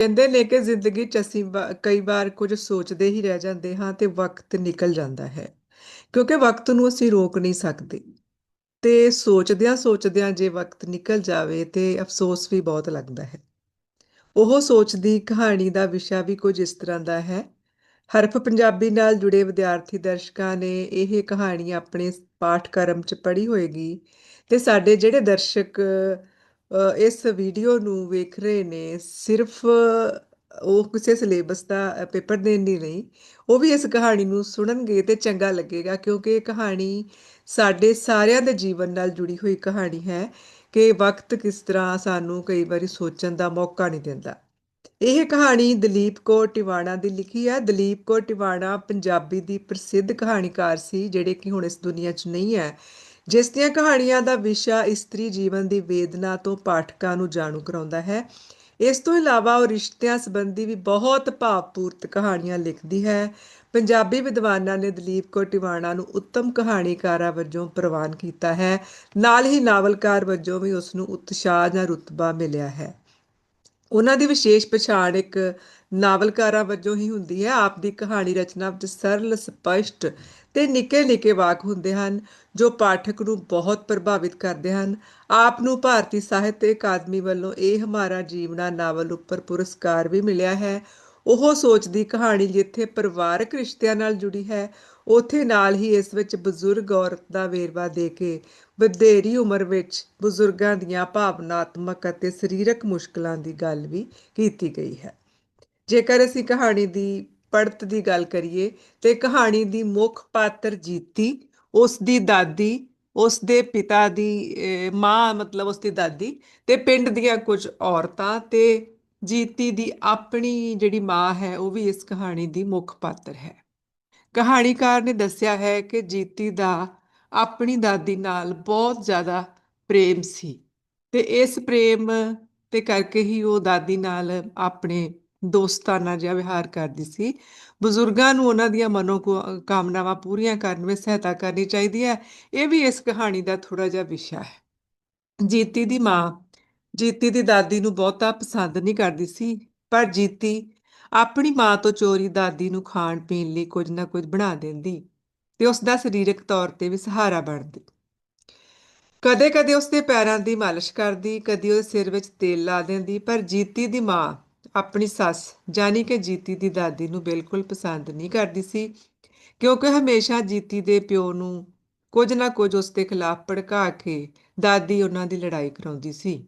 ਕਹਿੰਦੇ ਨੇ ਕਿ ਜ਼ਿੰਦਗੀ 'ਚ ਅਸੀਂ ਵਾ- ਕਈ ਵਾਰ ਕੁਝ ਸੋਚਦੇ ਹੀ ਰਹਿ ਜਾਂਦੇ ਹਾਂ ਤੇ ਵਕਤ ਨਿਕਲ ਜਾਂਦਾ ਹੈ, ਕਿਉਂਕਿ ਵਕਤ ਨੂੰ ਅਸੀਂ ਰੋਕ ਨਹੀਂ ਸਕਦੇ। ਤੇ ਸੋਚਦਿਆਂ ਸੋਚਦਿਆਂ ਜੇ ਵਕਤ ਨਿਕਲ ਜਾਵੇ ਤੇ ਅਫਸੋਸ ਵੀ ਬਹੁਤ ਲੱਗਦਾ ਹੈ। ਉਹ ਸੋਚਦੀ ਕਹਾਣੀ ਦਾ ਵਿਸ਼ਾ ਵੀ ਕੁਝ ਇਸ ਤਰ੍ਹਾਂ ਦਾ ਹੈ। ਹਰਫ ਪੰਜਾਬੀ ਨਾਲ ਜੁੜੇ ਵਿਦਿਆਰਥੀ ਦਰਸ਼ਕਾਂ ਨੇ ਇਹ ਕਹਾਣੀ ਆਪਣੇ ਪਾਠਕ੍ਰਮ 'ਚ ਪੜ੍ਹੀ ਹੋਏਗੀ ਤੇ ਸਾਡੇ ਜਿਹੜੇ ਦਰਸ਼ਕ ਇਸ ਵੀਡੀਓ ਨੂੰ ਵੇਖ ਰਹੇ ਨੇ ਸਿਰਫ ਉਹ ਕਿਸੇ ਸਿਲੇਬਸ ਦਾ ਪੇਪਰ ਦੇਣ ਲਈ ਨਹੀਂ, ਉਹ ਵੀ ਇਸ ਕਹਾਣੀ ਨੂੰ ਸੁਣਨਗੇ ਤੇ ਚੰਗਾ ਲੱਗੇਗਾ, ਕਿਉਂਕਿ ਇਹ ਕਹਾਣੀ ਸਾਡੇ ਸਾਰਿਆਂ ਦੇ ਜੀਵਨ ਨਾਲ ਜੁੜੀ ਹੋਈ ਕਹਾਣੀ ਹੈ ਕਿ ਵਕਤ ਕਿਸ ਤਰ੍ਹਾਂ ਸਾਨੂੰ ਕਈ ਵਾਰੀ ਸੋਚਣ ਦਾ ਮੌਕਾ ਨਹੀਂ ਦਿੰਦਾ। ਇਹ ਕਹਾਣੀ ਦਲੀਪ ਕੌਰ ਟਿਵਾਣਾ ਦੀ ਲਿਖੀ ਹੈ। ਦਲੀਪ ਕੌਰ ਟਿਵਾਣਾ ਪੰਜਾਬੀ ਦੀ ਪ੍ਰਸਿੱਧ ਕਹਾਣੀਕਾਰ ਸੀ, ਜਿਹੜੇ ਕਿ ਹੁਣ ਇਸ ਦੁਨੀਆ 'ਚ ਨਹੀਂ ਹੈ। ਜਿਸ ਦੀਆਂ ਕਹਾਣੀਆਂ ਦਾ ਵਿਸ਼ਾ ਇਸਤਰੀ ਜੀਵਨ ਦੀ ਵੇਦਨਾ ਤੋਂ ਪਾਠਕਾਂ ਨੂੰ ਜਾਣੂ ਕਰਾਉਂਦਾ ਹੈ। ਇਸ ਤੋਂ ਇਲਾਵਾ ਉਹ ਰਿਸ਼ਤਿਆਂ ਸੰਬੰਧੀ ਵੀ ਬਹੁਤ ਭਾਵਪੂਰਤ ਕਹਾਣੀਆਂ ਲਿਖਦੀ ਹੈ। ਪੰਜਾਬੀ ਵਿਦਵਾਨਾਂ ਨੇ ਦਲੀਪ ਕੌਰ ਟਿਵਾਣਾ ਨੂੰ ਉੱਤਮ ਕਹਾਣੀਕਾਰਾ ਵਜੋਂ ਪ੍ਰਵਾਨ ਕੀਤਾ ਹੈ। ਨਾਲ ਹੀ ਨਾਵਲਕਾਰ ਵਜੋਂ ਵੀ ਉਸ ਨੂੰ ਉਤਸ਼ਾਹ ਜਾਂ ਰੁਤਬਾ ਮਿਲਿਆ ਹੈ। ਉਹਨਾਂ ਦੀ ਵਿਸ਼ੇਸ਼ ਪਛਾਣ ਇੱਕ ਨਾਵਲਕਾਰਾਂ ਵਜੋਂ ਹੀ ਹੁੰਦੀ ਹੈ। ਆਪ ਦੀ ਕਹਾਣੀ ਰਚਨਾ ਵਿੱਚ ਸਰਲ, ਸਪਸ਼ਟ ਤੇ ਨਿੱਕੇ ਨਿੱਕੇ ਵਾਕ ਹੁੰਦੇ ਹਨ, ਜੋ ਪਾਠਕ ਨੂੰ ਬਹੁਤ ਪ੍ਰਭਾਵਿਤ ਕਰਦੇ ਹਨ। ਆਪ ਨੂੰ ਭਾਰਤੀ ਸਾਹਿਤ ਅਕਾਦਮੀ ਵੱਲੋਂ ਇਹ ਹਮਾਰਾ ਜੀਵਨਾ ਨਾਵਲ ਉੱਪਰ ਪੁਰਸਕਾਰ ਵੀ ਮਿਲਿਆ ਹੈ। ਉਹ ਸੋਚਦੀ ਕਹਾਣੀ ਜਿੱਥੇ ਪਰਿਵਾਰਕ ਰਿਸ਼ਤਿਆਂ ਨਾਲ ਜੁੜੀ ਹੈ, ਉਥੇ ਨਾਲ ਹੀ ਇਸ ਵਿੱਚ ਬਜ਼ੁਰਗ ਔਰਤ ਦਾ ਵੇਰਵਾ ਦੇ ਕੇ ਵਧੇਰੀ ਉਮਰ ਵਿੱਚ ਬਜ਼ੁਰਗਾਂ ਦੀਆਂ ਭਾਵਨਾਤਮਕ ਅਤੇ ਸਰੀਰਕ ਮੁਸ਼ਕਲਾਂ ਦੀ ਗੱਲ ਵੀ ਕੀਤੀ ਗਈ ਹੈ। ਜੇਕਰ ਅਸੀਂ ਕਹਾਣੀ ਦੀ ਪੜਤ ਦੀ ਗੱਲ ਕਰੀਏ, ਤੇ ਕਹਾਣੀ ਦੀ ਮੁੱਖ ਪਾਤਰ ਜੀਤੀ, ਉਸ ਦੀ ਦਾਦੀ, ਉਸ ਦੇ ਪਿਤਾ ਦੀ ਮਾਂ, ਮਤਲਬ ਉਸ ਦੀ ਦਾਦੀ ਤੇ ਪਿੰਡ ਦੀਆਂ ਕੁਝ ਔਰਤਾਂ ਤੇ ਜੀਤੀ ਦੀ ਆਪਣੀ ਜਿਹੜੀ ਮਾਂ ਹੈ, ਉਹ ਵੀ ਇਸ ਕਹਾਣੀ ਦੀ ਮੁੱਖ ਪਾਤਰ ਹੈ। ਕਹਾਣੀਕਾਰ ਨੇ ਦੱਸਿਆ ਹੈ ਕਿ ਜੀਤੀ ਦਾ ਆਪਣੀ ਦਾਦੀ ਨਾਲ ਬਹੁਤ ਜ਼ਿਆਦਾ ਪ੍ਰੇਮ ਸੀ ਤੇ ਇਸ ਪ੍ਰੇਮ ਤੇ ਕਰਕੇ ਹੀ ਉਹ ਦਾਦੀ ਨਾਲ ਆਪਣੇ ਦੋਸਤਾਨਾ ਜਿਹਾ ਵਿਹਾਰ ਕਰਦੀ ਸੀ। ਬਜ਼ੁਰਗਾਂ ਨੂੰ ਉਹਨਾਂ ਦੀਆਂ ਮਨੋ ਕਾਮਨਾਵਾਂ ਪੂਰੀਆਂ ਕਰਨ ਵਿੱਚ ਸਹਾਇਤਾ ਕਰਨੀ ਚਾਹੀਦੀ ਹੈ। ਇਹ ਵੀ ਇਸ ਕਹਾਣੀ ਦਾ ਥੋੜਾ ਜਿਹਾ ਵਿਸ਼ਾ ਹੈ। ਜੀਤੀ ਦੀ ਮਾਂ, ਜੀਤੀ ਦੀ ਦਾਦੀ ਨੂੰ ਬਹੁਤਾ ਪਸੰਦ ਨਹੀਂ ਕਰਦੀ ਸੀ, ਪਰ ਜੀਤੀ ਆਪਣੀ ਮਾਂ ਤੋਂ ਚੋਰੀ ਦਾਦੀ ਨੂੰ ਖਾਣ ਪੀਣ ਲਈ ਕੁਝ ਨਾ ਕੁਝ ਬਣਾ ਦਿੰਦੀ ਤੇ ਉਸ ਦਾ ਸਰੀਰਕ ਤੌਰ ਤੇ ਵੀ ਸਹਾਰਾ ਬਣਦੀ। ਕਦੇ-ਕਦੇ ਉਸ ਦੇ ਪੈਰਾਂ ਦੀ ਮਾਲਿਸ਼ ਕਰਦੀ, ਕਦੀ ਉਹਦੇ ਸਿਰ ਵਿੱਚ ਤੇਲ ਲਾ ਦਿੰਦੀ, ਪਰ ਜੀਤੀ ਦੀ ਮਾਂ ਆਪਣੀ ਸੱਸ ਜਾਨੀ ਕਿ ਜੀਤੀ ਦੀ ਦਾਦੀ ਨੂੰ ਬਿਲਕੁਲ ਪਸੰਦ ਨਹੀਂ ਕਰਦੀ ਸੀ, ਕਿਉਂਕਿ ਹਮੇਸ਼ਾ ਜੀਤੀ ਦੇ ਪਿਓ ਨੂੰ ਕੁਝ ਨਾ ਕੁਝ ਉਸ ਦੇ ਖਿਲਾਫ ਭੜਕਾ ਕੇ ਦਾਦੀ ਉਹਨਾਂ ਦੀ ਲੜਾਈ ਕਰਾਉਂਦੀ ਸੀ।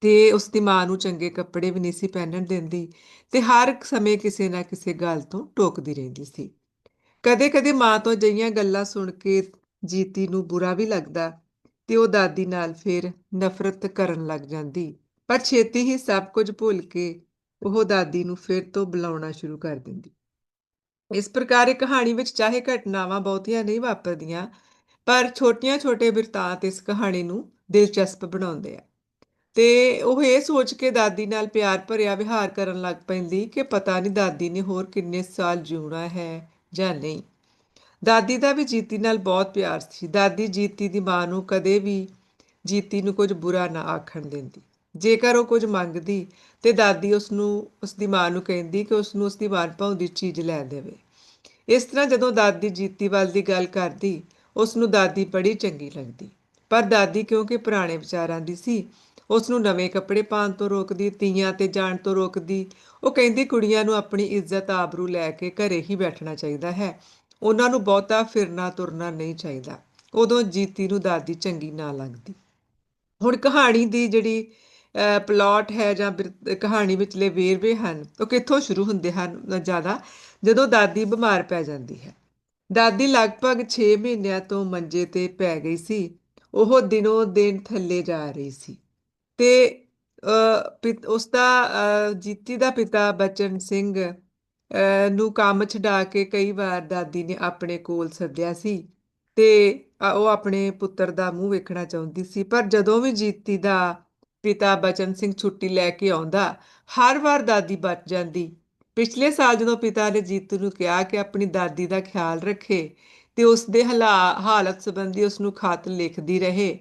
ਤੇ ਉਸ ਦੀ ਮਾਂ ਨੂੰ ਚੰਗੇ ਕੱਪੜੇ ਵੀ ਨਹੀਂ ਸੀ ਪਹਿਨਣ ਦਿੰਦੀ ਤੇ ਹਰ ਸਮੇਂ ਕਿਸੇ ਨਾ ਕਿਸੇ ਗੱਲ ਤੋਂ ਟੋਕਦੀ ਰਹਿੰਦੀ ਸੀ। ਕਦੇ-ਕਦੇ ਮਾਂ ਤੋਂ ਅਜਿਹੀਆਂ ਗੱਲਾਂ ਸੁਣ ਕੇ ਜੀਤੀ ਨੂੰ ਬੁਰਾ ਵੀ ਲੱਗਦਾ ਤੇ ਉਹ ਦਾਦੀ ਨਾਲ ਫਿਰ ਨਫ਼ਰਤ ਕਰਨ ਲੱਗ ਜਾਂਦੀ, ਪਰ ਛੇਤੀ ਹੀ ਸਭ ਕੁਝ ਭੁੱਲ ਕੇ ਉਹ ਦਾਦੀ ਨੂੰ ਫਿਰ ਤੋਂ ਬੁਲਾਉਣਾ ਸ਼ੁਰੂ ਕਰ ਦਿੰਦੀ। ਇਸ ਪ੍ਰਕਾਰ ਇਹ ਕਹਾਣੀ ਵਿੱਚ ਚਾਹੇ ਘਟਨਾਵਾਂ ਬਹੁਤੀਆਂ ਨਹੀਂ ਵਾਪਰਦੀਆਂ ਪਰ ਛੋਟੀਆਂ-ਛੋਟੇ ਬਿਰਤਾਂਤ ਇਸ ਕਹਾਣੀ ਨੂੰ ਦਿਲਚਸਪ ਬਣਾਉਂਦੇ ਆ। ਤੇ ਉਹ ਇਹ ਸੋਚ ਕੇ ਦਾਦੀ ਨਾਲ ਪਿਆਰ ਭਰਿਆ ਵਿਹਾਰ ਕਰਨ ਲੱਗ ਪੈਂਦੀ ਕਿ ਪਤਾ ਨਹੀਂ ਦਾਦੀ ਨੇ ਹੋਰ ਕਿੰਨੇ ਸਾਲ ਜਿਉਣਾ ਹੈ ਜਾਂ ਨਹੀਂ। ਦਾਦੀ ਦਾ ਵੀ ਜੀਤੀ ਨਾਲ ਬਹੁਤ ਪਿਆਰ ਸੀ। ਦਾਦੀ ਜੀਤੀ ਦੀ ਮਾਂ ਨੂੰ ਕਦੇ ਵੀ ਜੀਤੀ ਨੂੰ ਕੁਝ ਬੁਰਾ ਨਾ ਆਖਣ ਦਿੰਦੀ। ਜੇਕਰ ਉਹ ਕੁਝ ਮੰਗਦੀ ਤੇ ਦਾਦੀ ਉਸ ਨੂੰ ਉਸ ਦੀ ਮਾਂ ਨੂੰ ਕਹਿੰਦੀ ਕਿ ਉਸ ਨੂੰ ਉਸ ਦੀ ਮਨਭਾਉਂਦੀ ਚੀਜ਼ ਲੈ ਦੇਵੇ। ਇਸ ਤਰ੍ਹਾਂ ਜਦੋਂ ਦਾਦੀ ਜੀਤੀ ਵੱਲ ਦੀ ਗੱਲ ਕਰਦੀ ਉਸ ਨੂੰ ਦਾਦੀ ਬੜੀ ਚੰਗੀ ਲੱਗਦੀ। ਪਰ ਦਾਦੀ ਕਿਉਂਕਿ ਪੁਰਾਣੇ ਵਿਚਾਰਾਂ ਦੀ ਸੀ ਉਸ ਨੂੰ ਨਵੇਂ ਕੱਪੜੇ ਪਾਉਣ ਤੋਂ ਰੋਕਦੀ, ਤੀਆਂ ਤੇ ਜਾਣ ਤੋਂ ਰੋਕਦੀ, ਉਹ ਕਹਿੰਦੀ ਕੁੜੀਆਂ ਨੂੰ ਆਪਣੀ ਇੱਜ਼ਤ ਆਬਰੂ ਲੈ ਕੇ ਘਰੇ ਹੀ ਬੈਠਣਾ ਚਾਹੀਦਾ ਹੈ। ਉਹਨਾਂ ਨੂੰ ਬਹੁਤਾ ਫਿਰਨਾ ਤੁਰਨਾ ਨਹੀਂ ਚਾਹੀਦਾ। ਉਦੋਂ ਜੀਤੀ ਨੂੰ ਦਾਦੀ ਚੰਗੀ ਨਾ ਲੱਗਦੀ। ਹੁਣ ਕਹਾਣੀ ਦੀ ਜਿਹੜੀ ਪਲਾਟ ਹੈ ਜਾਂ ਬਿਰ- ਕਹਾਣੀ ਵਿਚਲੇ ਵੇਰਵੇ ਹਨ ਉਹ ਕਿੱਥੋਂ ਸ਼ੁਰੂ ਹੁੰਦੇ ਹਨ ਜ਼ਿਆਦਾ ਜਦੋਂ ਦਾਦੀ ਬਿਮਾਰ ਪੈ ਜਾਂਦੀ ਹੈ। ਦਾਦੀ ਲਗਭਗ 6 ਮਹੀਨਿਆਂ ਤੋਂ ਮੰਜੇ ਤੇ ਪੈ ਗਈ ਸੀ ਉਹ ਦਿਨੋਂ ਦਿਨ ਥੱਲੇ ਜਾ ਰਹੀ ਸੀ। ਤੇ ਅ, ਪਿਤ- ਉਸ ਦਾ ਜੀਤੀ ਦਾ ਪਿਤਾ ਬਚਨ ਸਿੰਘ ਨੂੰ ਕੰਮ ਛਡਾ ਕੇ ਕਈ ਵਾਰ ਦਾਦੀ ਨੇ ਆਪਣੇ ਕੋਲ ਸੱਦਿਆ ਸੀ ਤੇ ਉਹ ਆਪਣੇ ਪੁੱਤਰ ਦਾ ਮੂੰਹ ਵੇਖਣਾ ਚਾਹੁੰਦੀ ਸੀ ਪਰ ਜਦੋਂ ਵੀ ਜੀਤੀ ਦਾ ਪਿਤਾ ਬਚਨ ਸਿੰਘ ਛੁੱਟੀ ਲੈ ਕੇ ਆਉਂਦਾ, ਹਰ ਵਾਰ ਦਾਦੀ ਬਚ ਜਾਂਦੀ। ਪਿਛਲੇ ਸਾਲ ਜਦੋਂ ਪਿਤਾ ਨੇ ਜੀਤੂ ਨੂੰ ਕਿਹਾ ਕਿ ਆਪਣੀ ਦਾਦੀ ਦਾ ਖਿਆਲ ਰੱਖੇ ਤੇ ਉਸ ਦੇ ਹਲਾ, ਹਾਲਤ ਸੰਬੰਧੀ ਉਸ ਨੂੰ ਖਤ ਲਿਖਦੀ ਰਹੇ।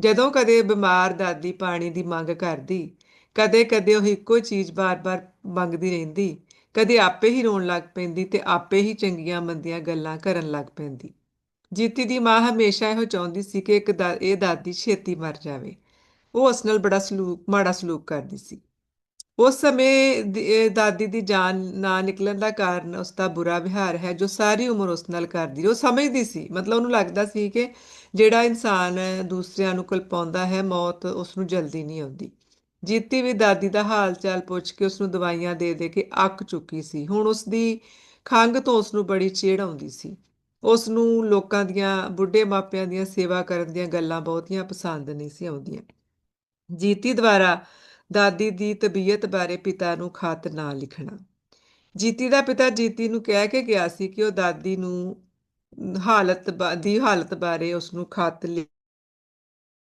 ਜਦੋਂ ਕਦੇ ਬਿਮਾਰ ਦਾਦੀ ਪਾਣੀ ਦੀ ਮੰਗ ਕਰਦੀ, ਕਦੇ-ਕਦੇ ਉਹ ਇੱਕੋ ਚੀਜ਼ ਬਾਰ-ਬਾਰ ਮੰਗਦੀ ਰਹਿੰਦੀ, ਕਦੇ ਆਪੇ ਹੀ ਰੋਣ ਲੱਗ ਪੈਂਦੀ ਤੇ ਆਪੇ ਹੀ ਚੰਗੀਆਂ ਮੰਦੀਆਂ ਗੱਲਾਂ ਕਰਨ ਲੱਗ ਪੈਂਦੀ। ਜੀਤੀ ਦੀ ਮਾਂ ਹਮੇਸ਼ਾ ਇਹੋ ਚਾਹੁੰਦੀ ਸੀ ਕਿ ਇੱਕ ਦਾ, ਇਹ ਦਾਦੀ ਛੇਤੀ ਮਰ ਜਾਵੇ। ਉਹ ਉਸ ਨਾਲ ਬੜਾ ਸਲੂਕ, ਮਾੜਾ ਸਲੂਕ ਕਰਦੀ ਸੀ। ਉਸ ਸਮੇਂ ਦੀ- ਦਾਦੀ ਦੀ ਜਾਨ ਨਾ ਨਿਕਲਣ ਦਾ ਕਾਰਨ ਉਸ ਦਾ ਬੁਰਾ ਵਿਹਾਰ ਹੈ, ਜੋ ਸਾਰੀ ਉਮਰ ਉਸ ਨਾਲ ਕਰਦੀ ਉਹ ਸਮਝਦੀ ਸੀ, ਮਤਲਬ ਉਹਨੂੰ ਲੱਗਦਾ ਸੀ ਕਿ ਜਿਹੜਾ ਇਨਸਾਨ ਦੂਸਰਿਆਂ ਨੂੰ ਕਲਪਾਉਂਦਾ ਹੈ, ਮੌਤ ਉਸ ਨੂੰ ਜਲਦੀ ਨਹੀਂ ਆਉਂਦੀ। ਜੀਤੀ ਵੀ ਦਾਦੀ ਦਾ ਹਾਲ ਚਾਲ ਪੁੱਛ ਕੇ ਉਸ ਨੂੰ ਦਵਾਈਆਂ ਦੇ ਦੇ ਕੇ ਅੱਕ ਚੁੱਕੀ ਸੀ। ਹੁਣ ਉਸ ਦੀ ਖੰਘ ਤੋਂ ਉਸ ਨੂੰ ਬੜੀ ਚਿੜ ਆਉਂਦੀ ਸੀ। ਉਸ ਨੂੰ ਲੋਕਾਂ ਦੀਆਂ, ਬੁੱਢੇ ਮਾਪਿਆਂ ਦੀਆਂ ਸੇਵਾ ਕਰਨ ਦੀਆਂ ਗੱਲਾਂ ਬਹੁਤੀਆਂ ਪਸੰਦ ਨਹੀਂ ਸੀ ਆਉਂਦੀਆਂ। ਜੀਤੀ ਦੁਆਰਾ ਦਾਦੀ ਦੀ ਤਬੀਅਤ ਬਾਰੇ ਪਿਤਾ ਨੂੰ ਖਤ ਨਾ ਲਿਖਣਾ। ਜੀਤੀ ਦਾ ਪਿਤਾ ਜੀਤੀ ਨੂੰ ਕਹਿ ਕੇ ਗਿਆ ਸੀ ਕਿ ਉਹ ਦਾਦੀ ਨੂੰ ਹਾਲਤ ਦੀ ਹਾਲਤ ਬਾਰੇ ਉਸ ਨੂੰ ਖਤ ਲਿਖ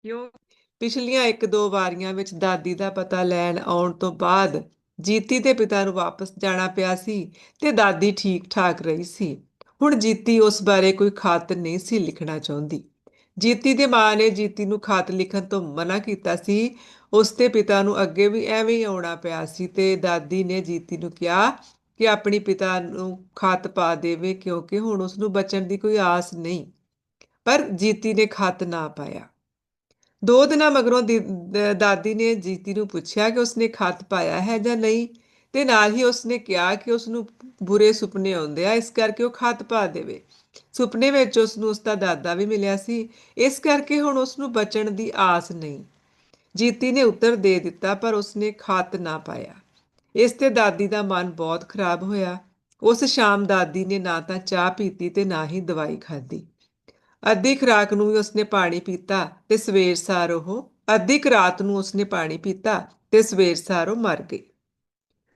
ਕਿਉਂ ਪਿਛਲੀਆਂ ਇੱਕ ਦੋ ਵਾਰੀਆਂ ਵਿੱਚ ਦਾਦੀ ਦਾ ਪਤਾ ਲੈਣ ਆਉਣ ਤੋਂ ਬਾਅਦ ਜੀਤੀ ਦੇ ਪਿਤਾ ਨੂੰ ਵਾਪਸ ਜਾਣਾ ਪਿਆ ਸੀ ਤੇ ਦਾਦੀ ਠੀਕ ਠਾਕ ਰਹੀ ਸੀ। ਹੁਣ ਜੀਤੀ ਉਸ ਬਾਰੇ ਕੋਈ ਖਤ ਨਹੀਂ ਸੀ ਲਿਖਣਾ ਚਾਹੁੰਦੀ। ਜੀਤੀ ਦੇ ਮਾਂ ਨੇ ਜੀਤੀ ਨੂੰ ਖਤ ਲਿਖਣ ਤੋਂ ਮਨਾ ਕੀਤਾ ਸੀ। ਉਸ ਦੇ ਪਿਤਾ ਨੂੰ ਅੱਗੇ ਵੀ ਐਵੇਂ ਹੀ ਆਉਣਾ ਪਿਆ ਸੀ ਤੇ ਦਾਦੀ ਨੇ ਜੀਤੀ ਨੂੰ ਕਿਹਾ ਕਿ ਆਪਣੀ ਪਿਤਾ ਨੂੰ ਖਤ ਪਾ ਦੇਵੇ ਕਿਉਂਕਿ ਹੁਣ ਉਸ ਨੂੰ ਬਚਣ ਦੀ ਕੋਈ ਆਸ ਨਹੀਂ। ਪਰ ਜੀਤੀ ਨੇ ਖਤ ਨਾ ਪਾਇਆ। ਦੋ ਦਿਨਾਂ ਮਗਰੋਂ ਦੀ- ਦਾਦੀ ਨੇ ਜੀਤੀ ਨੂੰ ਪੁੱਛਿਆ ਕਿ ਉਸਨੇ ਖਤ ਪਾਇਆ ਹੈ ਜਾਂ ਨਹੀਂ ਤੇ ਨਾਲ ਹੀ ਉਸਨੇ ਕਿਹਾ ਕਿ ਉਸ ਨੂੰ ਬੁਰੇ ਸੁਪਨੇ ਆਉਂਦੇ ਆ, ਇਸ ਕਰਕੇ ਉਹ ਖਤ ਪਾ ਦੇਵੇ। ਸੁਪਨੇ ਵਿੱਚ ਉਸ ਨੂੰ ਉਸਦਾ ਦਾਦਾ ਵੀ ਮਿਲਿਆ ਸੀ। ਇਸ ਕਰਕੇ ਹੁਣ ਉਸ ਨੂੰ ਬਚਣ ਦੀ ਆਸ ਨਹੀਂ। ਜੀਤੀ ਨੇ ਉੱਤਰ ਦੇ ਦਿੱਤਾ, ਪਰ ਉਸਨੇ ਖਾਤ ਨਾ ਪਾਇਆ। ਇਸ ਤੇ ਦਾਦੀ ਦਾ ਮਨ ਬਹੁਤ ਖਰਾਬ ਹੋਇਆ। ਉਸ ਸ਼ਾਮ ਦਾਦੀ ਨੇ ਨਾ ਤਾਂ ਚਾਹ ਪੀਤੀ ਤੇ ਨਾ ਹੀ ਦਵਾਈ ਖਾਧੀ। ਅੱਧੀ ਖੁਰਾਕ ਨੂੰ ਵੀ ਉਸਨੇ ਪਾਣੀ ਪੀਤਾ ਤੇ ਸਵੇਰ ਸਾਰ ਉਹ, ਅੱਧੀ ਕੁ ਰਾਤ ਨੂੰ ਉਸਨੇ ਪਾਣੀ ਪੀਤਾ ਤੇ ਸਵੇਰ ਸਾਰ ਉਹ ਮਰ ਗਈ।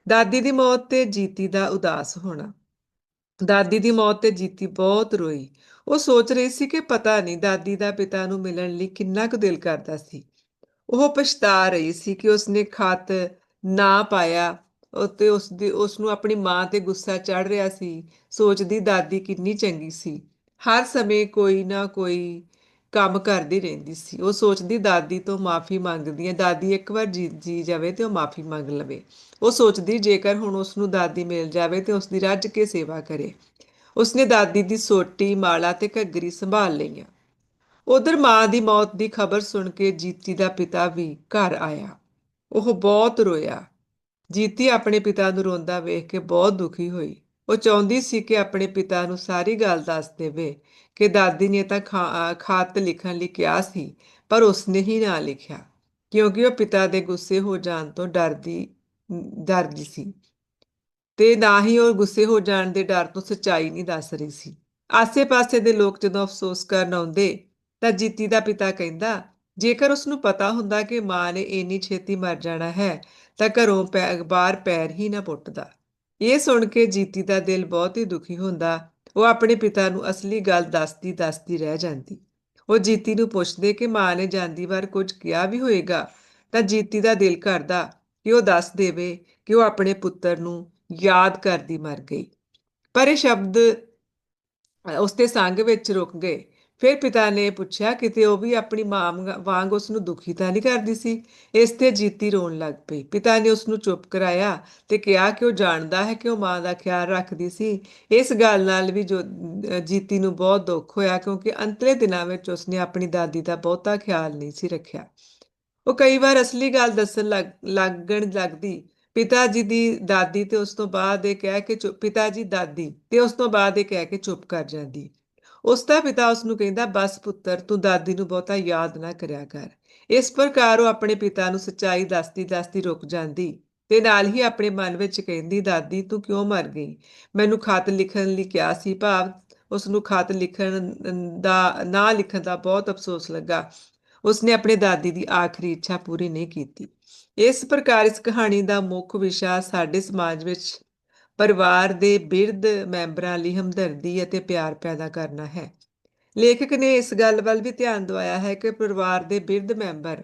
ਦਾਦੀ ਦੀ ਮੌਤ ਤੇ ਜੀਤੀ ਦਾ ਉਦਾਸ ਹੋਣਾ। ਦਾਦੀ ਦੀ ਮੌਤ ਤੇ ਜੀਤੀ ਬਹੁਤ ਰੋਈ। ਉਹ ਸੋਚ ਰਹੀ ਸੀ ਕਿ ਪਤਾ ਨਹੀਂ ਦਾਦੀ ਦਾ ਪਿਤਾ ਨੂੰ ਮਿਲਣ ਲਈ ਕਿੰਨਾ ਕੁ ਦਿਲ ਕਰਦਾ ਸੀ। ਉਹ ਪਛਤਾ ਰਹੀ ਸੀ ਕਿ ਉਸਨੇ ਖਤ ਨਾ ਪਾਇਆ ਉਹ ਤੇ ਉਸ ਦੀ ਉਸ ਨੂੰ ਆਪਣੀ ਮਾਂ ਤੇ ਗੁੱਸਾ ਚੜ ਰਿਹਾ ਸੀ। ਸੋਚਦੀ ਦਾਦੀ ਕਿੰਨੀ ਚੰਗੀ ਸੀ। ਹਰ ਸਮੇਂ ਕੋਈ ਨਾ ਕੋਈ ਕੰਮ ਕਰਦੀ ਰਹਿੰਦੀ ਸੀ। ਉਹ ਸੋਚਦੀ, ਦਾਦੀ ਤੋਂ ਮਾਫੀ ਮੰਗਦੀ ਹੈ। ਦਾਦੀ ਇੱਕ ਵਾਰ ਜੀ ਜੀ ਜਾਵੇ ਤੇ ਉਹ ਮਾਫੀ ਮੰਗ ਲਵੇ। ਉਹ ਸੋਚਦੀ, ਜੇਕਰ ਹੁਣ ਉਸ ਨੂੰ ਦਾਦੀ ਮਿਲ ਜਾਵੇ ਤੇ ਉਸ ਦੀ ਰੱਜ ਕੇ ਸੇਵਾ ਕਰੇ। ਉਸਨੇ ਦਾਦੀ ਦੀ ਸੋਟੀ, ਮਾਲਾ ਤੇ ਘੱਗਰੀ ਸੰਭਾਲ ਲਈਆਂ। ਉਧਰ ਮਾਂ ਦੀ ਮੌਤ ਦੀ ਖਬਰ ਸੁਣ ਕੇ ਜੀਤੀ ਦਾ ਪਿਤਾ ਵੀ ਘਰ ਆਇਆ। ਉਹ ਬਹੁਤ ਰੋਇਆ। ਜੀਤੀ ਆਪਣੇ ਪਿਤਾ ਨੂੰ ਰੋਂਦਾ ਵੇਖ ਕੇ ਬਹੁਤ ਦੁਖੀ ਹੋਈ। ਉਹ ਚਾਹੁੰਦੀ ਸੀ ਕਿ ਆਪਣੇ ਪਿਤਾ ਨੂੰ ਸਾਰੀ ਗੱਲ ਦੱਸ ਦੇਵੇ। ਕਿ ਦਾਦੀ ਨੇ ਤਾਂ ਖਾ- ਖਤ ਲਿਖਣ ਲਈ ਕਿਹਾ ਸੀ, ਪਰ ਉਸਨੇ ਹੀ ਨਾ ਲਿਖਿਆ, ਕਿਉਂਕਿ ਉਹ ਪਿਤਾ ਦੇ ਗੁੱਸੇ ਹੋ ਜਾਣ ਤੋਂ ਡਰਦੀ ਡਰਦੀ ਸੀ। ਤੇ ਨਾ ਹੀ ਉਹ ਗੁੱਸੇ ਹੋ ਜਾਣ ਦੇ ਡਰ ਤੋਂ ਸੱਚਾਈ ਨਹੀਂ ਦੱਸ ਰਹੀ ਸੀ। ਆਸੇ-ਪਾਸੇ ਦੇ ਲੋਕ ਜਦੋਂ ਅਫਸੋਸ ਕਰਨ ਆਉਂਦੇ, ਤਾਂ ਜੀਤੀ ਦਾ ਪਿਤਾ ਕਹਿੰਦਾ, ਜੇਕਰ ਉਸ ਨੂੰ ਪਤਾ ਹੁੰਦਾ ਕਿ ਮਾਂ ਨੇ ਇੰਨੀ ਛੇਤੀ ਮਰ ਜਾਣਾ ਹੈ, ਤਾਂ ਘਰੋਂ ਪੈ- ਬਾਹਰ ਪੈਰ ਹੀ ਨਾ ਪੁੱਟਦਾ। ਇਹ ਸੁਣ ਕੇ ਜੀਤੀ ਦਾ ਦਿਲ ਬਹੁਤ ਹੀ ਦੁਖੀ ਹੁੰਦਾ ਉਹ ਆਪਣੇ ਪਿਤਾ ਨੂੰ ਅਸਲੀ ਗੱਲ ਦੱਸਦੀ ਦੱਸਦੀ ਰਹਿ ਜਾਂਦੀ। ਉਹ ਜੀਤੀ ਨੂੰ ਪੁੱਛਦੇ ਕਿ ਮਾਂ ਨੇ ਜਾਂਦੀ ਵਾਰ ਕੁਝ ਕਿਹਾ ਵੀ ਹੋਏਗਾ? ਤਾਂ ਜੀਤੀ ਦਾ ਦਿਲ ਕਰਦਾ ਕਿ ਉਹ ਦੱਸ ਦੇਵੇ ਕਿ ਉਹ ਆਪਣੇ ਪੁੱਤਰ ਨੂੰ ਯਾਦ ਕਰਦੀ ਮਰ ਗਈ। ਪਰ ਇਹ ਸ਼ਬਦ ਅ, ਉਸਦੇ ਸੰਗ ਵਿੱਚ ਰੁਕ ਗਏ। ਫਿਰ ਪਿਤਾ ਨੇ ਪੁੱਛਿਆ ਕਿਤੇ ਉਹ ਵੀ ਆਪਣੀ ਮਾਂ ਵਾਂਗ- ਵਾਂਗ ਉਸ ਨੂੰ ਦੁਖੀ ਤਾਂ ਨਹੀਂ ਕਰਦੀ ਸੀ। ਇਸ ਤੇ ਜੀਤੀ ਰੋਣ ਲੱਗ ਪਈ। ਪਿਤਾ ਨੇ ਉਸ ਨੂੰ ਚੁੱਪ ਕਰਾਇਆ ਤੇ ਕਿਹਾ ਕਿ ਉਹ ਜਾਣਦਾ ਹੈ ਕਿ ਉਹ ਮਾਂ ਦਾ ਖਿਆਲ ਰੱਖਦੀ ਸੀ। ਇਸ ਗੱਲ ਨਾਲ ਵੀ ਜੋ ਜੀਤੀ ਨੂੰ ਬਹੁਤ ਦੁੱਖ ਹੋਇਆ ਕਿਉਂਕਿ ਅੰਤਲੇ ਦਿਨਾਂ ਵਿੱਚ ਉਸਨੇ ਆਪਣੀ ਦਾਦੀ ਦਾ ਬਹੁਤਾ ਖਿਆਲ ਨਹੀਂ ਸੀ ਰੱਖਿਆ। ਉਹ ਕਈ ਵਾਰ ਅਸਲੀ ਗੱਲ ਦੱਸਣ ਲੱਗ, ਲੱਗਣ ਲੱਗਦੀ। ਪਿਤਾ ਜੀ ਦੀ ਦਾਦੀ ਤੇ ਉਸ ਤੋਂ ਬਾਅਦ ਇਹ ਕਹਿ ਕੇ ਚੁੱਪ, ਪਿਤਾ ਜੀ ਦਾਦੀ ਤੇ ਉਸ ਤੋਂ ਬਾਅਦ ਇਹ ਕਹਿ ਕੇ ਚੁੱਪ ਕਰ ਜਾਂਦੀ। ਉਸ ਦਾ ਪਿਤਾ ਉਸ ਨੂੰ ਕਹਿੰਦਾ, ਬਸ ਪੁੱਤਰ, ਤੂੰ ਦਾਦੀ ਨੂੰ ਬਹੁਤਾ ਯਾਦ ਨਾ ਕਰਿਆ ਕਰ। ਇਸ ਪ੍ਰਕਾਰ ਉਹ ਆਪਣੇ ਪਿਤਾ ਨੂੰ ਸੱਚਾਈ ਦੱਸਦੀ ਦੱਸਦੀ ਰੁਕ ਜਾਂਦੀ ਤੇ ਨਾਲ ਹੀ ਆਪਣੇ ਮਨ ਵਿੱਚ ਕਹਿੰਦੀ, ਦਾਦੀ, ਤੂੰ ਕਿਉਂ ਮਰ ਗਈ? ਮੈਨੂੰ ਖਤ ਲਿਖਣ ਲਈ ਕਿਹਾ ਸੀ, ਭਾਵ ਉਸ ਨੂੰ ਖਤ ਲਿਖਣ ਦਾ, ਨਾ ਲਿਖਣ ਦਾ ਬਹੁਤ ਅਫਸੋਸ ਲੱਗਾ। ਉਸਨੇ ਆਪਣੇ ਦਾਦੀ ਦੀ ਆਖਰੀ ਇੱਛਾ ਪੂਰੀ ਨਹੀਂ ਕੀਤੀ। ਇਸ ਪ੍ਰਕਾਰ ਇਸ ਕਹਾਣੀ ਦਾ ਮੁੱਖ ਵਿਸ਼ਾ ਸਾਡੇ ਸਮਾਜ ਵਿੱਚ ਪਰਿਵਾਰ ਦੇ ਬਿਰਧ ਮੈਂਬਰਾਂ ਲਈ ਹਮਦਰਦੀ ਅਤੇ ਪਿਆਰ ਪੈਦਾ ਕਰਨਾ ਹੈ। ਲੇਖਕ ਨੇ ਇਸ ਗੱਲ ਵੱਲ ਵੀ ਧਿਆਨ ਦਿਵਾਇਆ ਹੈ ਕਿ ਪਰਿਵਾਰ ਦੇ ਬਿਰਧ ਮੈਂਬਰ,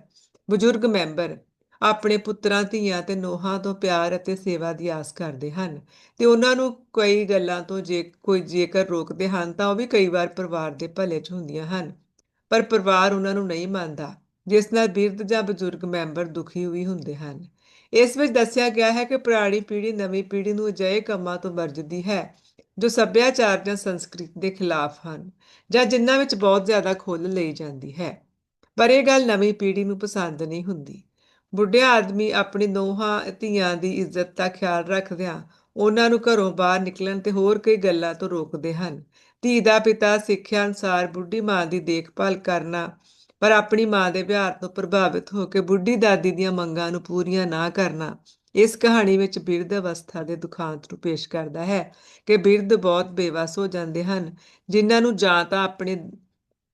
ਬਜ਼ੁਰਗ ਮੈਂਬਰ ਆਪਣੇ ਪੁੱਤਰਾਂ, ਧੀਆਂ ਤੇ ਨੋਹਾਂ ਤੋਂ ਪਿਆਰ ਅਤੇ ਸੇਵਾ ਦੀ ਆਸ ਕਰਦੇ ਹਨ ਤੇ ਉਹਨਾਂ ਨੂੰ ਕਈ ਗੱਲਾਂ ਤੋਂ ਜੇ ਕੋਈ ਜੇਕਰ ਰੋਕਦੇ ਹਨ ਤਾਂ ਉਹ ਵੀ ਕਈ ਵਾਰ ਪਰਿਵਾਰ ਦੇ ਭਲੇ 'ਚ ਹੁੰਦੀਆਂ ਹਨ। ਪਰ ਪਰਿਵਾਰ ਉਹਨਾਂ ਨੂੰ ਨਹੀਂ ਮੰਨਦਾ, ਜਿਸ ਨਾਲ ਬਿਰਧ ਜਾਂ ਬਜ਼ੁਰਗ ਮੈਂਬਰ ਦੁਖੀ ਵੀ ਹੁੰਦੇ ਹਨ। ਇਸ ਵਿੱਚ ਦੱਸਿਆ ਗਿਆ ਹੈ ਕਿ ਪੁਰਾਣੀ ਪੀੜ੍ਹੀ ਨਵੀਂ ਪੀੜ੍ਹੀ ਨੂੰ ਅਜਿਹੇ ਕੰਮਾਂ ਤੋਂ ਵਰਜਦੀ ਹੈ, ਜੋ ਸੱਭਿਆਚਾਰ ਜਾਂ ਸੰਸਕ੍ਰਿਤੀ ਦੇ ਖਿਲਾਫ ਹਨ ਜਾਂ ਜਿਨ੍ਹਾਂ ਵਿੱਚ ਬਹੁਤ ਜ਼ਿਆਦਾ ਖੁੱਲ੍ਹ ਲਈ ਜਾਂਦੀ ਹੈ। ਪਰ ਇਹ ਗੱਲ ਨਵੀਂ ਪੀੜ੍ਹੀ ਨੂੰ ਪਸੰਦ ਨਹੀਂ ਹੁੰਦੀ। ਬੁੱਢੇ ਆਦਮੀ ਆਪਣੀ ਨੋਹਾਂ ਧੀਆਂ ਦੀ ਇੱਜ਼ਤ ਦਾ ਖਿਆਲ ਰੱਖਦਿਆਂ ਉਹਨਾਂ ਨੂੰ ਘਰੋਂ ਬਾਹਰ ਨਿਕਲਣ ਤੇ ਹੋਰ ਕਈ ਗੱਲਾਂ ਤੋਂ ਰੋਕਦੇ ਹਨ। ਧੀ ਦਾ ਪਿਤਾ ਸਿੱਖਿਆ ਅਨੁਸਾਰ ਬੁੱਢੀ ਮਾਂ ਦੀ ਦੇਖਭਾਲ ਕਰਨਾ ਪਰ ਆਪਣੀ ਮਾਂ ਦੇ ਵਿਹਾਰ ਤੋਂ ਪ੍ਰਭਾਵਿਤ ਹੋ ਕੇ ਬੁੱਢੀ ਦਾਦੀ ਦੀਆਂ ਮੰਗਾਂ ਨੂੰ ਪੂਰੀਆਂ ਨਾ ਕਰਨਾ ਇਸ ਕਹਾਣੀ ਵਿੱਚ ਬਿਰਧ ਅਵਸਥਾ ਦੇ ਦੁਖਾਂਤ ਨੂੰ ਪੇਸ਼ ਕਰਦਾ ਹੈ ਕਿ ਬਿਰਧ ਬਹੁਤ ਬੇਵਸ ਹੋ ਜਾਂਦੇ ਹਨ, ਜਿਨ੍ਹਾਂ ਨੂੰ ਜਾਂ ਤਾਂ ਆਪਣੇ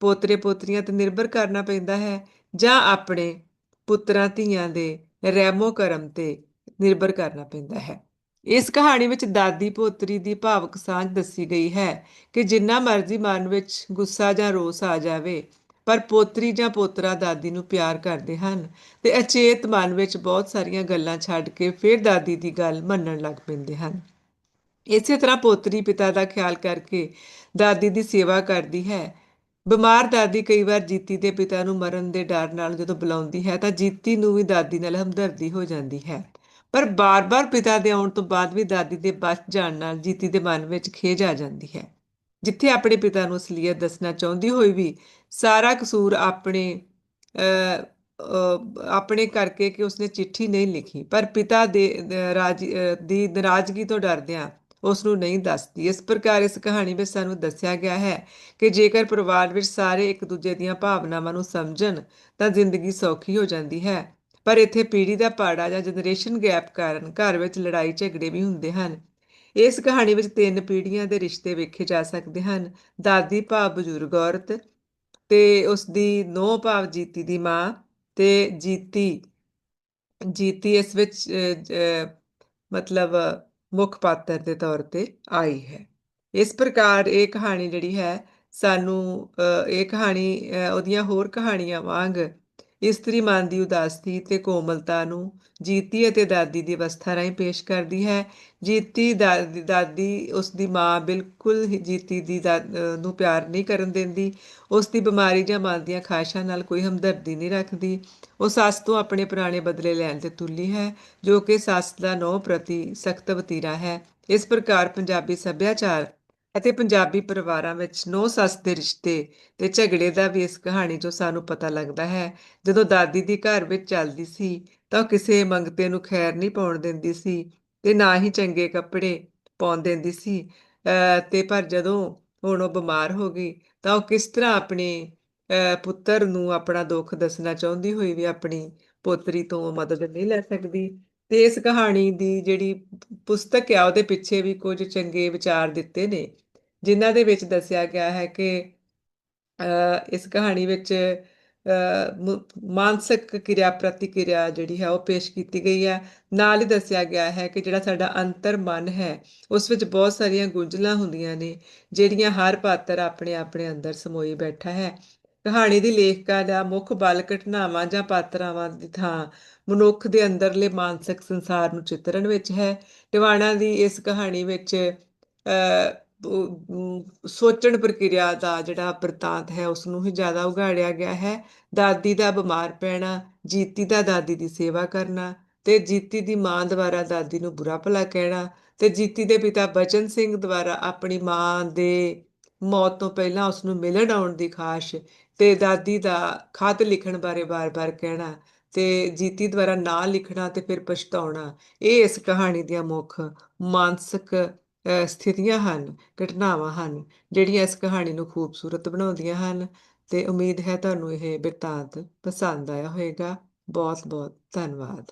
ਪੋਤਰੇ ਪੋਤਰੀਆਂ ਤੇ ਨਿਰਭਰ ਕਰਨਾ ਪੈਂਦਾ ਹੈ ਜਾਂ ਆਪਣੇ ਪੁੱਤਰਾਂ ਧੀਆਂ ਦੇ ਰਹਿਮੋ ਕਰਮ ਤੇ ਨਿਰਭਰ ਕਰਨਾ ਪੈਂਦਾ ਹੈ। ਇਸ ਕਹਾਣੀ ਵਿੱਚ ਦਾਦੀ ਪੋਤਰੀ ਦੀ ਭਾਵਕ ਸਾਂਝ ਦੱਸੀ ਗਈ ਹੈ ਕਿ ਜਿੰਨਾ ਮਰਜ਼ੀ ਮਨ ਵਿੱਚ ਗੁੱਸਾ ਜਾਂ ਰੋਸ ਆ ਜਾਵੇ ਪਰ ਪੋਤਰੀ ਜਾਂ ਪੋਤਰਾ ਦਾਦੀ ਨੂੰ ਪਿਆਰ ਕਰਦੇ ਹਨ ਤੇ ਅਚੇਤ ਮਨ ਵਿੱਚ ਬਹੁਤ ਸਾਰੀਆਂ ਗੱਲਾਂ ਛੱਡ ਕੇ ਫਿਰ ਦਾਦੀ ਦੀ ਗੱਲ ਮੰਨਣ ਲੱਗ ਪੈਂਦੇ ਹਨ। ਇਸੇ ਤਰ੍ਹਾਂ ਪੋਤਰੀ ਪਿਤਾ ਦਾ ਖਿਆਲ ਕਰਕੇ ਦਾਦੀ ਦੀ ਸੇਵਾ ਕਰਦੀ ਹੈ। ਬਿਮਾਰ ਦਾਦੀ ਕਈ ਵਾਰ ਜੀਤੀ ਦੇ ਪਿਤਾ ਨੂੰ ਮਰਨ ਦੇ ਡਰ ਨਾਲ ਜਦੋਂ ਬੁਲਾਉਂਦੀ ਹੈ ਤਾਂ ਜੀਤੀ ਨੂੰ ਵੀ ਦਾਦੀ ਨਾਲ ਹਮਦਰਦੀ ਹੋ ਜਾਂਦੀ ਹੈ। ਪਰ ਬਾਰ-ਬਾਰ ਪਿਤਾ ਦੇ ਆਉਣ ਤੋਂ ਬਾਅਦ ਵੀ ਦਾਦੀ ਦੇ ਬਚ ਜਾਣ ਨਾਲ ਜੀਤੀ ਦੇ ਮਨ ਵਿੱਚ ਖੇਜ ਆ ਜਾਂਦੀ ਹੈ। ਜਿੱਥੇ ਆਪਣੇ ਪਿਤਾ ਨੂੰ ਅਸਲੀਅਤ ਦੱਸਣਾ ਚਾਹੁੰਦੀ ਹੋਈ ਵੀ ਸਾਰਾ ਕਸੂਰ ਆਪਣੇ ਆਪਣੇ ਕਰਕੇ ਕਿ ਉਸਨੇ ਚਿੱਠੀ ਨਹੀਂ ਲਿਖੀ। ਪਰ ਪਿਤਾ ਦੇ ਰਾਜ ਦੀ ਨਾਰਾਜ਼ਗੀ ਤੋਂ ਡਰਦਿਆਂ ਉਸ ਨੂੰ ਨਹੀਂ ਦੱਸਦੀ। ਇਸ ਪ੍ਰਕਾਰ ਇਸ ਕਹਾਣੀ ਵਿੱਚ ਸਾਨੂੰ ਦੱਸਿਆ ਗਿਆ ਹੈ ਕਿ ਜੇਕਰ ਪਰਿਵਾਰ ਵਿੱਚ ਸਾਰੇ ਇੱਕ ਦੂਜੇ ਦੀਆਂ ਭਾਵਨਾਵਾਂ ਨੂੰ ਸਮਝਣ ਤਾਂ ਜ਼ਿੰਦਗੀ ਸੌਖੀ ਹੋ ਜਾਂਦੀ ਹੈ। ਪਰ ਇੱਥੇ ਪੀੜ੍ਹੀ ਦਾ ਪਾੜਾ ਜਾਂ ਜਨਰੇਸ਼ਨ ਗੈਪ ਕਾਰਨ ਘਰ ਵਿੱਚ ਲੜਾਈ ਝਗੜੇ ਵੀ ਹੁੰਦੇ ਹਨ। ਇਸ ਕਹਾਣੀ ਵਿੱਚ ਤਿੰਨ ਪੀੜ੍ਹੀਆਂ ਦੇ ਰਿਸ਼ਤੇ ਵੇਖੇ ਜਾ ਸਕਦੇ ਹਨ। ਦਾਦੀ ਭਾਵ ਬਜ਼ੁਰਗ, ਔਰਤ ਤੇ ਉਸ ਦੀ ਨੌ ਭਾਵ ਜੀਤੀ ਦੀ ਮਾਂ ਤੇ ਜੀਤੀ ਜੀਤੀ ਇਸ ਵਿੱਚ ਮਤਲਬ ਮੁੱਖ ਪਾਤਰ ਦੇ ਤੌਰ ਤੇ ਆਈ ਹੈ। ਇਸ ਪ੍ਰਕਾਰ ਇਹ ਕਹਾਣੀ ਜਿਹੜੀ ਹੈ ਸਾਨੂੰ ਇਹ ਕਹਾਣੀ ਉਹਦੀਆਂ ਹੋਰ ਕਹਾਣੀਆਂ ਵਾਂਗ ਇਸਤਰੀ ਮਨ ਦੀ ਉਦਾਸੀ ਤੇ ਕੋਮਲਤਾ ਨੂੰ ਜੀਤੀ ਅਤੇ ਦਾਦੀ ਦੀ ਅਵਸਥਾ ਰਾਹੀਂ ਪੇਸ਼ ਕਰਦੀ ਹੈ। ਜੀਤੀ ਦਾਦੀ ਉਸ ਦੀ ਮਾਂ ਬਿਲਕੁਲ ਜੀਤੀ ਦੀ ਨੂੰ ਪਿਆਰ ਨਹੀਂ ਕਰਨ ਦਿੰਦੀ। ਉਸ ਦੀ ਬਿਮਾਰੀ ਜਾਂ ਮਨ ਦੀਆਂ ਖਾਸ਼ਾਂ ਨਾਲ ਕੋਈ ਹਮਦਰਦੀ ਨਹੀਂ ਰੱਖਦੀ। ਉਹ ਸੱਸ ਤੋਂ ਆਪਣੇ ਪੁਰਾਣੇ ਬਦਲੇ ਲੈਣ ਤੇ ਤੁਲੀ ਹੈ, ਜੋ ਕਿ ਸੱਸ ਦਾ ਨੌ ਪ੍ਰਤੀ ਸਖਤ ਵਤੀਰਾ ਹੈ। ਇਸ ਪ੍ਰਕਾਰ ਪੰਜਾਬੀ ਸੱਭਿਆਚਾਰ ਅਤੇ ਪੰਜਾਬੀ ਪਰਿਵਾਰਾਂ ਵਿੱਚ ਨੌ ਸੱਸ ਦੇ ਰਿਸ਼ਤੇ ਤੇ ਝਗੜੇ ਦਾ ਵੀ ਇਸ ਕਹਾਣੀ 'ਚੋਂ ਸਾਨੂੰ ਪਤਾ ਲੱਗਦਾ ਹੈ। ਜਦੋਂ ਦਾਦੀ ਦੀ ਘਰ ਵਿੱਚ ਚੱਲਦੀ ਸੀ, ਤਾਂ ਕਿਸੇ ਮੰਗਤੇ ਨੂੰ ਖੈਰ ਨਹੀਂ ਪਾਉਣ ਦਿੰਦੀ ਸੀ ਤੇ ਨਾ ਹੀ ਚੰਗੇ ਕੱਪੜੇ ਪਾਉਣ ਦਿੰਦੀ ਸੀ। ਤੇ ਪਰ ਜਦੋਂ ਹੁਣ ਉਹ ਬਿਮਾਰ ਹੋ ਗਈ, ਤਾਂ ਉਹ ਕਿਸ ਤਰ੍ਹਾਂ ਆਪਣੇ ਪੁੱਤਰ ਨੂੰ ਆਪਣਾ ਦੁੱਖ ਦੱਸਣਾ ਚਾਹੁੰਦੀ ਹੋਈ ਵੀ ਆਪਣੀ ਪੋਤਰੀ ਤੋਂ ਮਦਦ ਨਹੀਂ ਲੈ ਸਕਦੀ? ਤੇ ਇਸ ਕਹਾਣੀ ਦੀ ਜਿਹੜੀ ਪੁਸਤਕ ਆ, ਉਹਦੇ ਪਿੱਛੇ ਵੀ ਕੁਝ ਚੰਗੇ ਵਿਚਾਰ ਦਿੱਤੇ ਨੇ। ਜਿਨ੍ਹਾਂ ਦੇ ਵਿੱਚ ਦੱਸਿਆ ਗਿਆ ਹੈ ਕਿ ਇਸ ਕਹਾਣੀ ਵਿੱਚ ਮਾਨਸਿਕ ਕਿਰਿਆ ਪ੍ਰਤੀਕਿਰਿਆ ਜਿਹੜੀ ਹੈ ਉਹ ਪੇਸ਼ ਕੀਤੀ ਗਈ ਹੈ। ਨਾਲ ਹੀ ਦੱਸਿਆ ਗਿਆ ਹੈ ਕਿ ਜਿਹੜਾ ਸਾਡਾ ਅੰਤਰ ਮਨ ਹੈ, ਉਸ ਵਿੱਚ ਬਹੁਤ ਸਾਰੀਆਂ ਗੁੰਝਲਾਂ ਹੁੰਦੀਆਂ ਨੇ, ਜਿਹੜੀਆਂ ਹਰ ਪਾਤਰ ਆਪਣੇ ਆਪਣੇ ਅੰਦਰ ਸਮੋਈ ਬੈਠਾ ਹੈ। ਕਹਾਣੀ ਦੀ ਲੇਖਕਾ ਦਾ ਮੁੱਖ ਬਲ ਘਟਨਾਵਾਂ ਜਾਂ ਪਾਤਰਾਵਾਂ ਦੀ ਥਾਂ ਮਨੁੱਖ ਦੇ ਅੰਦਰਲੇ ਮਾਨਸਿਕ ਸੰਸਾਰ ਨੂੰ ਚਿੱਤਰਨ ਵਿੱਚ ਹੈ। ਟਿਵਾਣਾ ਦੀ ਇਸ ਕਹਾਣੀ ਵਿੱਚ ਸੋਚਣ ਪ੍ਰਕਿਰਿਆ ਦਾ ਜਿਹੜਾ ਪ੍ਰਤਾਂਤ ਹੈ ਉਸ ਨੂੰ ਹੀ ਜ਼ਿਆਦਾ ਉਗਾੜਿਆ ਗਿਆ ਹੈ। ਦਾਦੀ ਦਾ ਬਿਮਾਰ ਪੈਣਾ, ਜੀਤੀ ਦਾ ਦਾਦੀ ਦੀ ਸੇਵਾ ਕਰਨਾ ਤੇ ਜੀਤੀ ਦੀ ਮਾਂ ਦੁਆਰਾ ਦਾਦੀ ਨੂੰ ਬੁਰਾ ਭਲਾ ਕਹਿਣਾ ਤੇ ਜੀਤੀ ਦੇ ਪਿਤਾ ਬਚਨ ਸਿੰਘ ਦੁਆਰਾ ਆਪਣੀ ਮਾਂ ਦੇ ਮੌਤ ਤੋਂ ਪਹਿਲਾਂ ਉਸ ਨੂੰ ਮਿਲਣ ਆਉਣ ਦੀ ਖਾਸ਼ ਤੇ ਦਾਦੀ ਦਾ ਖਤ ਲਿਖਣ ਬਾਰੇ ਬਾਰ-ਬਾਰ ਕਹਿਣਾ ਤੇ ਜੀਤੀ ਦੁਆਰਾ ਨਾਂ ਲਿਖਣਾ ਤੇ ਫਿਰ ਪਛਤਾਉਣਾ, ਇਹ ਇਸ ਕਹਾਣੀ ਦੀਆਂ ਮੁੱਖ ਮਾਨਸਿਕ ਸਥਿਤੀਆਂ ਹਨ, ਘਟਨਾਵਾਂ ਹਨ, ਜਿਹੜੀਆਂ ਇਸ ਕਹਾਣੀ ਨੂੰ ਖੂਬਸੂਰਤ ਬਣਾਉਂਦੀਆਂ ਹਨ ਤੇ ਉਮੀਦ ਹੈ ਤੁਹਾਨੂੰ ਇਹ ਬਿਰਤਾਂਤ ਪਸੰਦ ਆਇਆ ਹੋਵੇਗਾ। ਬਹੁਤ ਬਹੁਤ ਧੰਨਵਾਦ।